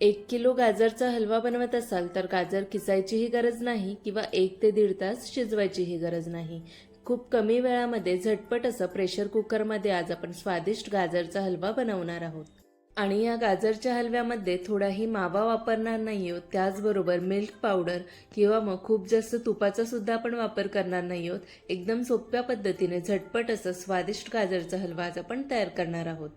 एक किलो गाजरचा हलवा बनवत असाल तर गाजर किसायचीही गरज नाही किंवा एक ते दीड तास शिजवायचीही गरज नाही. खूप कमी वेळामध्ये झटपट असं प्रेशर कुकरमध्ये आज आपण स्वादिष्ट गाजरचा हलवा बनवणार आहोत. आणि या गाजरच्या हलव्यामध्ये थोडाही मावा वापरणार नाही आहोत. त्याचबरोबर मिल्क पावडर किंवा मग खूप जास्त तुपाचा सुद्धा आपण वापर करणार नाही आहोत. एकदम सोप्या पद्धतीने झटपट असं स्वादिष्ट गाजरचा हलवा आज आपण तयार करणार आहोत.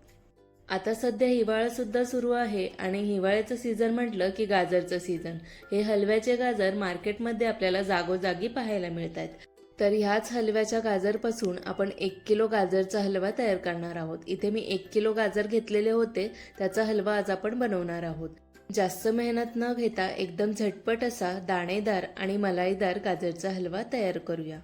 आता सध्या हिवाळा सुद्धा सुरू आहे आणि हिवाळ्याचं सीझन म्हटलं की गाजरचं सीझन हे हलव्याचे गाजर मार्केटमध्ये आपल्याला जागोजागी पाहायला मिळत आहेत तर ह्याच हलव्याच्या गाजरपासून आपण एक किलो गाजरचा हलवा तयार करणार आहोत. इथे मी एक किलो गाजर घेतलेले होते. त्याचा हलवा आज आपण बनवणार आहोत. जास्त मेहनत न घेता एकदम झटपट असा दाणेदार आणि मलाईदार गाजरचा हलवा तयार करूया.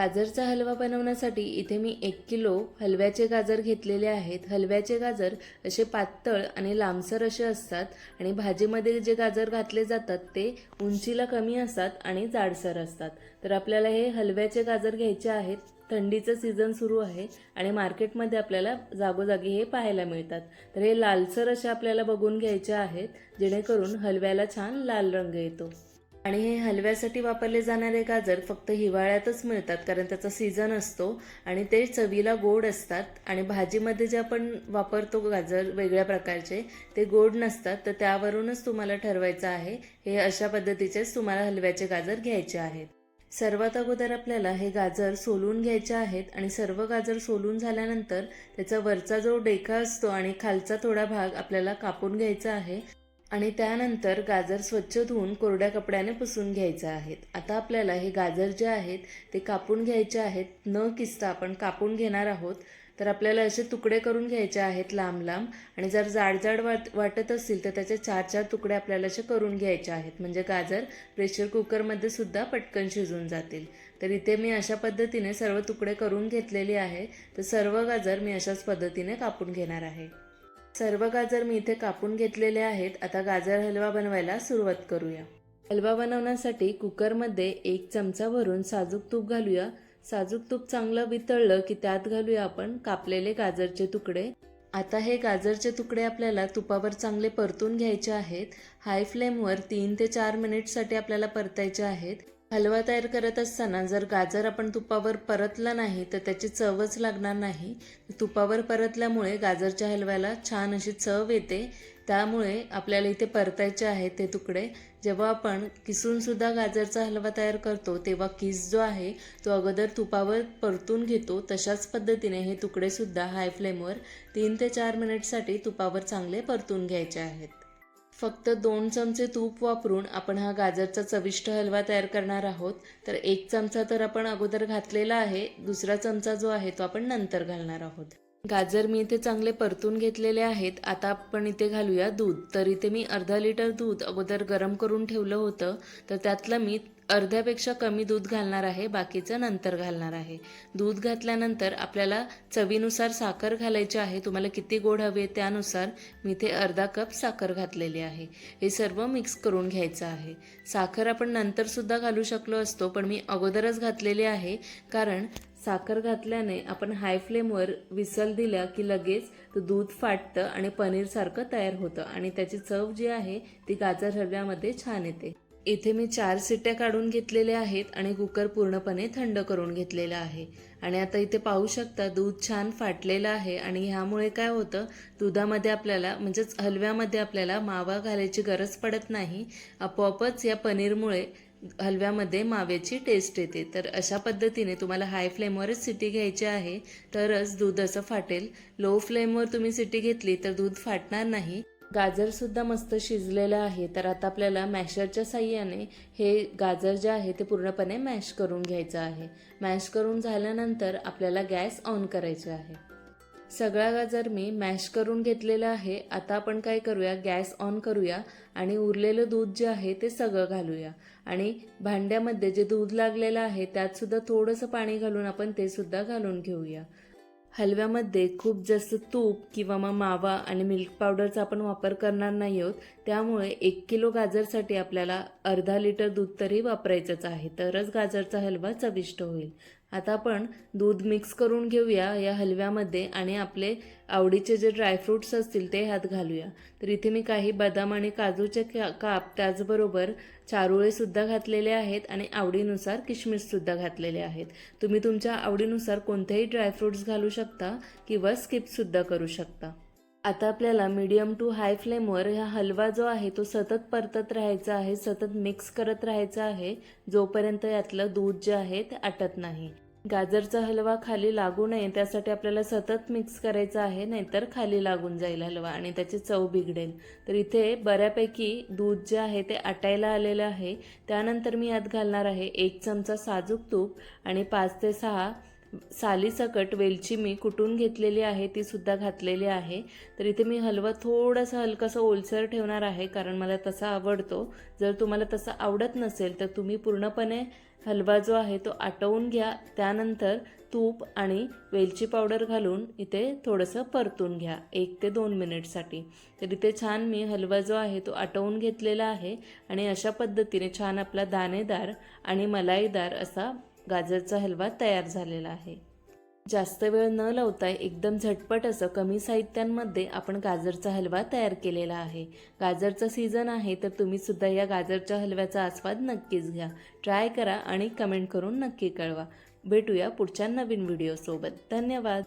गाजरचा हलवा बनवण्यासाठी इथे मी एक किलो हलव्याचे गाजर घेतलेले आहेत. हलव्याचे गाजर असे पातळ आणि लांबसर असे असतात आणि भाजीमध्ये जे गाजर घातले जातात ते उंचीला कमी असतात आणि जाडसर असतात. तर आपल्याला हे हलव्याचे गाजर घ्यायचे आहेत. थंडीचं सीझन सुरू आहे आणि मार्केटमध्ये आपल्याला जागोजागी हे पाहायला मिळतात. तर हे लालसर असे आपल्याला बघून घ्यायचे आहेत जेणेकरून हलव्याला छान लाल रंग येतो. आणि हे हलव्यासाठी वापरले जाणारे गाजर फक्त हिवाळ्यातच मिळतात कारण त्याचा सीझन असतो आणि ते चवीला गोड असतात. आणि भाजीमध्ये जे आपण वापरतो गाजर वेगळ्या प्रकारचे ते गोड नसतात. तर त्यावरूनच तुम्हाला ठरवायचं आहे हे अशा पद्धतीचेच तुम्हाला हलव्याचे गाजर घ्यायचे आहेत. सर्वात अगोदर आपल्याला हे गाजर सोलून घ्यायचे आहेत आणि सर्व गाजर सोलून झाल्यानंतर त्याचा वरचा जो डेका असतो आणि खालचा थोडा भाग आपल्याला कापून घ्यायचा आहे आणि त्यानंतर गाजर स्वच्छ धुवून कोरड्या कपड्याने पुसून घ्यायचं आहेत. आता आपल्याला हे गाजर जे आहेत ते कापून घ्यायचे आहेत. न किसता आपण कापून घेणार आहोत. तर आपल्याला असे तुकडे करून घ्यायचे आहेत लांब लांब. आणि जर जाड जाड वाट वाटत असतील तर त्याचे चार चार तुकडे आपल्याला असे करून घ्यायचे आहेत. म्हणजे गाजर प्रेशर कुकरमध्ये सुद्धा पटकन शिजून जातील. तर इथे मी अशा पद्धतीने सर्व तुकडे करून घेतलेले आहे. तर सर्व गाजर मी अशाच पद्धतीने कापून घेणार आहे. सर्व गाजर मी इथे कापून घेतलेले आहेत आता गाजर हलवा बनवायला सुरुवात करूया. हलवा बनवण्यासाठी कुकरमध्ये एक चमचा भरून साजूक तूप घालूया. साजूक तूप चांगलं वितळलं की त्यात घालूया आपण कापलेले गाजरचे तुकडे. आता हे गाजरचे तुकडे आपल्याला तुपावर चांगले परतून घ्यायचे आहेत. हाय फ्लेमवर तीन ते चार मिनिटसाठी आपल्याला परतायचे आहेत. हलवा तयार करत असताना जर गाजर आपण तुपावर परतला नाही तर त्याची चवच लागणार नाही. तुपावर परतल्यामुळे गाजरच्या हलव्याला छान अशी चव येते. त्यामुळे आपल्याला इथे परतायचे आहेत ते तुकडे. जेव्हा आपण किसूनसुद्धा गाजरचा हलवा तयार करतो तेव्हा किस जो आहे तो अगोदर तुपावर परतून घेतो. तशाच पद्धतीने हे तुकडेसुद्धा हाय फ्लेमवर तीन ते चार मिनिटसाठी तुपावर चांगले परतून घ्यायचे आहेत. फक्त दोन चमचे तूप वापरून आपण हा गाजरचा चविष्ट हलवा तयार करणार आहोत. तर एक चमचा तर आपण अगोदर घातलेला आहे. दुसरा चमचा जो आहे तो आपण नंतर घालणार आहोत. गाजर मी इथे चांगले परतून घेतलेले आहेत. आता आपण इथे घालूया दूध. तर इथे मी अर्धा लिटर दूध अगोदर गरम करून ठेवलं होतं. तर त्यातलं मी अर्ध्यापेक्षा कमी दूध घालणार आहे बाकीचं नंतर घालणार आहे. दूध घातल्यानंतर आपल्याला चवीनुसार साखर घालायची आहे. तुम्हाला किती गोड हवे त्यानुसार मी इथे अर्धा कप साखर घातलेली आहे. हे सर्व मिक्स करून घ्यायचं आहे. साखर आपण नंतरसुद्धा घालू शकलो असतो पण मी अगोदरच घातलेली आहे कारण साखर घातल्याने आपण हाय फ्लेमवर विसल दिल्या की लगेच दूध फाटतं आणि पनीरसारखं तयार होतं आणि त्याची चव जी आहे ती गाजर हलव्यामध्ये छान येते. इथे मी चार सिट्ट्या काढून घेतलेल्या आहेत आणि कुकर पूर्णपणे थंड करून घेतलेला आहे. आणि आता इथे पाहू शकता दूध छान फाटलेलं आहे आणि ह्यामुळे काय होतं दुधामध्ये आपल्याला म्हणजेच हलव्यामध्ये आपल्याला मावा घालायची गरज पडत नाही. आपोआपच या पनीरमुळे हलव्यामध्ये माव्याची टेस्ट येते. तर अशा पद्धतीने तुम्हाला हाय फ्लेमवरच सिटी घ्यायची आहे. तरच दूध असं फाटेल. लो फ्लेमवर तुम्ही सिटी घेतली तर दूध फाटणार नाही. गाजरसुद्धा मस्त शिजलेलं आहे. तर आता आपल्याला मॅशरच्या साह्याने हे गाजर जे आहे ते पूर्णपणे मॅश करून घ्यायचं आहे. मॅश करून झाल्यानंतर आपल्याला गॅस ऑन करायचे आहे. सगळा गाजर मी मॅश करून घेतलेला आहे. आता आपण काय करूया? गॅस ऑन करूया आणि उरलेलं दूध जे आहे ते सगळं घालूया. आणि भांड्यामध्ये जे दूध लागलेलं आहे त्यात सुद्धा थोडंसं पाणी घालून आपण ते सुद्धा घालून घेऊया. हलव्यामध्ये खूप जास्त तूप किंवा मग मावा आणि मिल्क पावडरचा आपण वापर करणार नाही आहोत. त्यामुळे एक किलो गाजरसाठी आपल्याला अर्धा लिटर दूध तरी वापरायचंच आहे. तरच गाजरचा हलवा चविष्ट होईल. आता आपण दूध मिक्स करून घेऊया या हलव्यामध्ये आणि आपले आवडीचे जे ड्रायफ्रूट्स असतील ते ह्यात घालूया. तर इथे मी काही बदाम आणि काजूचे का- काप त्याचबरोबर चारोळेसुद्धा घातलेले आहेत आणि आवडीनुसार किशमिशसुद्धा घातलेले आहेत. तुम्ही तुमच्या आवडीनुसार कोणतेही ड्रायफ्रुट्स घालू शकता किंवा स्किपसुद्धा करू शकता. आता आपल्याला मीडियम टू हाय फ्लेमवर हा हलवा जो आहे तो सतत परतत राहायचा आहे सतत मिक्स करत राहायचा आहे. जोपर्यंत यातलं दूध जे आहे ते आटत नाही. गाजरचा हलवा खाली लागू नये त्यासाठी आपल्याला सतत मिक्स करायचा आहे नाहीतर खाली लागून जाईल हलवा आणि त्याची चव बिघडेल. तर इथे बऱ्यापैकी दूध जे आहे ते आटायला आलेलं आहे. त्यानंतर मी यात घालणार आहे एक चमचा साजूक तूप आणि पाच ते सहा सालीसकट वेलची मी कुटून घेतलेली आहे ती सुद्धा घातलेली आहे. तर इथे मी हलवा थोडंसं हलकासा ओलसर ठेवणार आहे कारण मला तसा आवडतो. जर तुम्हाला तसं आवडत नसेल तर तुम्ही पूर्णपणे हलवा जो आहे तो आटवून घ्या. त्यानंतर तूप आणि वेलची पावडर घालून इथे थोडंसं परतून घ्या एक ते दोन मिनिटसाठी. तर इथे छान मी हलवा जो आहे तो आटवून घेतलेला आहे आणि अशा पद्धतीने छान आपला दाणेदार आणि मलाईदार असा गाजरचा हलवा तयार झालेला आहे. जास्त वेळ न लावता एकदम झटपट असं कमी साहित्यांमध्ये आपण गाजरचा हलवा तयार केलेला आहे. गाजरचा सीझन आहे तर तुम्ही सुद्धा या गाजरच्या हलव्याचा आस्वाद नक्कीच घ्या. ट्राय करा आणि कमेंट करून नक्की कळवा. भेटूया पुढच्या नवीन व्हिडिओसोबत धन्यवाद.